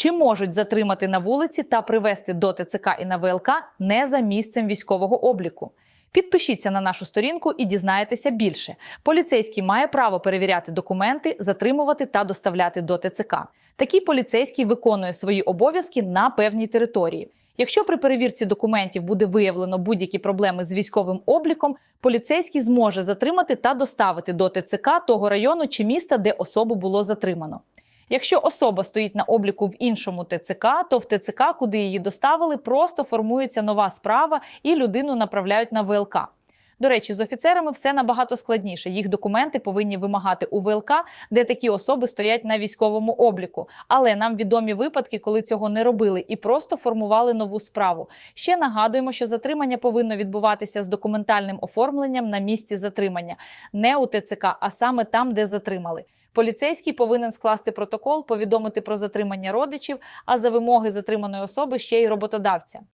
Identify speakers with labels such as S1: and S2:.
S1: Чи можуть затримати на вулиці та привезти до ТЦК і на ВЛК не за місцем військового обліку? Підпишіться на нашу сторінку і дізнаєтеся більше. Поліцейський має право перевіряти документи, затримувати та доставляти до ТЦК. Такий поліцейський виконує свої обов'язки на певній території. Якщо при перевірці документів буде виявлено будь-які проблеми з військовим обліком, поліцейський зможе затримати та доставити до ТЦК того району чи міста, де особу було затримано. Якщо особа стоїть на обліку в іншому ТЦК, то в ТЦК, куди її доставили, просто формується нова справа і людину направляють на ВЛК. До речі, з офіцерами все набагато складніше. Їх документи повинні вимагати у ВЛК, де такі особи стоять на військовому обліку. Але нам відомі випадки, коли цього не робили і просто формували нову справу. Ще нагадуємо, що затримання повинно відбуватися з документальним оформленням на місці затримання, не у ТЦК, а саме там, де затримали. Поліцейський повинен скласти протокол, повідомити про затримання родичів, а за вимоги затриманої особи ще й роботодавця.